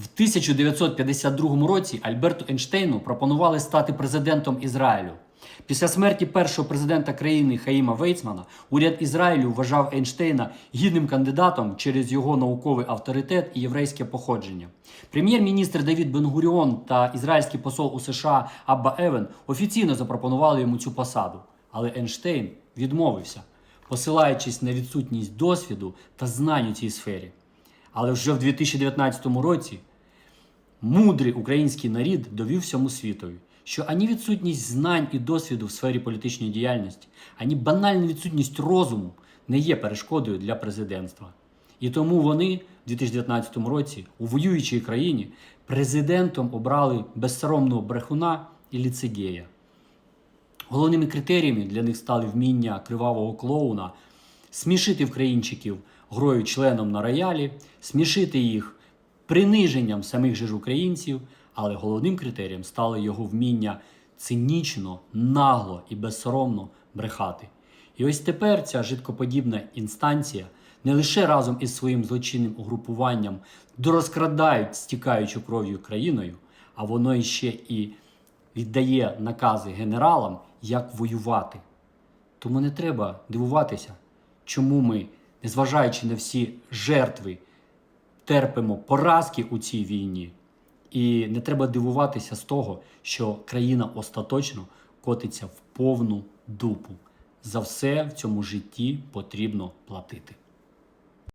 В 1952 році Альберту Ейнштейну пропонували стати президентом Ізраїлю. Після смерті першого президента країни Хаїма Вейцмана уряд Ізраїлю вважав Ейнштейна гідним кандидатом через його науковий авторитет і єврейське походження. Прем'єр-міністр Давід Бенгуріон та ізраїльський посол у США Абба Евен офіційно запропонували йому цю посаду, але Ейнштейн відмовився, посилаючись на відсутність досвіду та знань у цій сфері. Але вже в 2019 році мудрий український нарід довів всьому світові, що ані відсутність знань і досвіду в сфері політичної діяльності, ані банальна відсутність розуму не є перешкодою для президентства. І тому вони в 2019 році у воюючій країні президентом обрали безсоромного брехуна і ліцегея. Головними критеріями для них стали вміння кривавого клоуна смішити вкраїнчиків грою членом на роялі, смішити їх приниженням самих же ж українців, але головним критерієм стало його вміння цинічно, нагло і безсоромно брехати. І ось тепер ця жидкоподібна інстанція не лише разом із своїм злочинним угрупуванням дорозкрадають стікаючу кров'ю країною, а воно іще і віддає накази генералам, як воювати. Тому не треба дивуватися, чому ми, незважаючи на всі жертви, терпимо поразки у цій війні. І не треба дивуватися з того, що країна остаточно котиться в повну дупу. За все в цьому житті потрібно платити.